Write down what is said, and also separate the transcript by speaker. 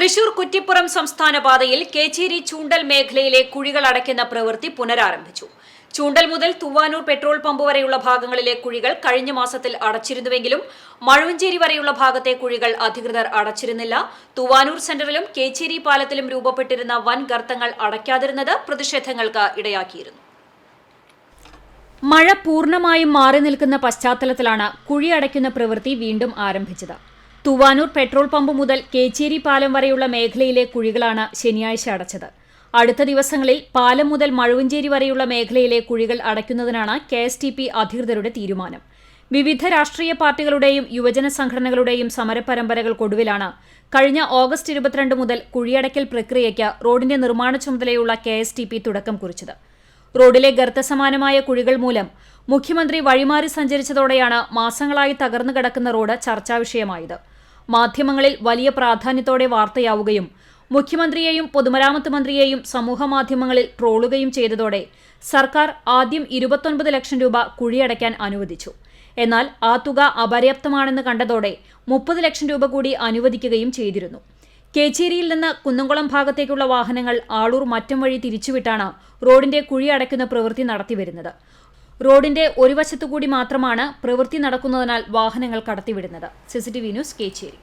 Speaker 1: തൃശൂർ കുറ്റിപ്പുറം സംസ്ഥാന പാതയിൽ കേച്ചേരി ചൂണ്ടൽ മേഖലയിലെ കുഴികൾ അടയ്ക്കുന്ന പ്രവൃത്തി പുനരാരംഭിച്ചു. ചൂണ്ടൽ മുതൽ തുവാനൂർ പെട്രോൾ പമ്പ് വരെയുള്ള ഭാഗങ്ങളിലെ കുഴികൾ കഴിഞ്ഞ മാസത്തിൽ അടച്ചിരുന്നുവെങ്കിലും മഴുവഞ്ചേരി വരെയുള്ള ഭാഗത്തെ കുഴികൾ അധികൃതർ അടച്ചിരുന്നില്ല. തുവാനൂർ സെന്ററിലും കേച്ചേരി പാലത്തിലും രൂപപ്പെട്ടിരുന്ന വൻ ഗർത്തങ്ങൾ അടയ്ക്കാതിരുന്നത് പ്രതിഷേധങ്ങൾക്ക് ഇടയാക്കിയിരുന്നു. മഴ പൂർണമായും മാറി നിൽക്കുന്ന പശ്ചാത്തലത്തിലാണ് കുഴി അടയ്ക്കുന്ന പ്രവൃത്തി വീണ്ടും ആരംഭിച്ചത്. തുവാനൂർ പെട്രോൾ പമ്പ് മുതൽ കേച്ചേരി പാലം വരെയുള്ള മേഖലയിലെ കുഴികളാണ് ശനിയാഴ്ച അടച്ചത്. അടുത്ത ദിവസങ്ങളിൽ പാലം മുതൽ മഴുവഞ്ചേരി വരെയുള്ള മേഖലയിലെ കുഴികൾ അടയ്ക്കുന്നതിനാണ് കെ എസ് ടി പി അധികൃതരുടെ തീരുമാനം. വിവിധ രാഷ്ട്രീയ പാർട്ടികളുടെയും യുവജന സംഘടനകളുടെയും സമരപരമ്പരകൾക്കൊടുവിലാണ് കഴിഞ്ഞ ഓഗസ്റ്റ് ഇരുപത്തിരണ്ട് മുതൽ കുഴിയടയ്ക്കൽ പ്രക്രിയയ്ക്ക് റോഡിന്റെ നിർമ്മാണ ചുമതലയുള്ള കെ എസ് ടി പി തുടക്കം കുറിച്ചത്. റോഡിലെ ഗർത്തസമാനമായ കുഴികൾ മൂലം മുഖ്യമന്ത്രി വഴിമാറി സഞ്ചരിച്ചതോടെയാണ് മാസങ്ങളായി തകർന്നു കിടക്കുന്ന റോഡ് ചർച്ചാവിഷയമായത്. മാധ്യമങ്ങളിൽ വലിയ പ്രാധാന്യത്തോടെ വാർത്തയാവുകയും മുഖ്യമന്ത്രിയെയും പൊതുമരാമത്ത് മന്ത്രിയെയും സമൂഹമാധ്യമങ്ങളിൽ ട്രോളുകയും ചെയ്തതോടെ സർക്കാർ ആദ്യം ഇരുപത്തൊൻപത് ലക്ഷം രൂപ കുഴിയടയ്ക്കാൻ അനുവദിച്ചു. എന്നാൽ ആ തുക അപര്യാപ്തമാണെന്ന് കണ്ടതോടെ മുപ്പത് ലക്ഷം രൂപ കൂടി അനുവദിക്കുകയും ചെയ്തിരുന്നു. കേച്ചേരിയിൽ നിന്ന് കുന്നംകുളം ഭാഗത്തേക്കുള്ള വാഹനങ്ങൾ ആളൂർ മറ്റം വഴി തിരിച്ചുവിട്ടാണ് റോഡിന്റെ കുഴി അടയ്ക്കുന്ന പ്രവൃത്തി നടത്തിവരുന്നത്. റോഡിന്റെ ഒരു വശത്തുകൂടി മാത്രമാണ് പ്രവൃത്തി നടക്കുന്നതിനാൽ വാഹനങ്ങൾ കടത്തിവിടുന്നത്. CCTV news Kechery.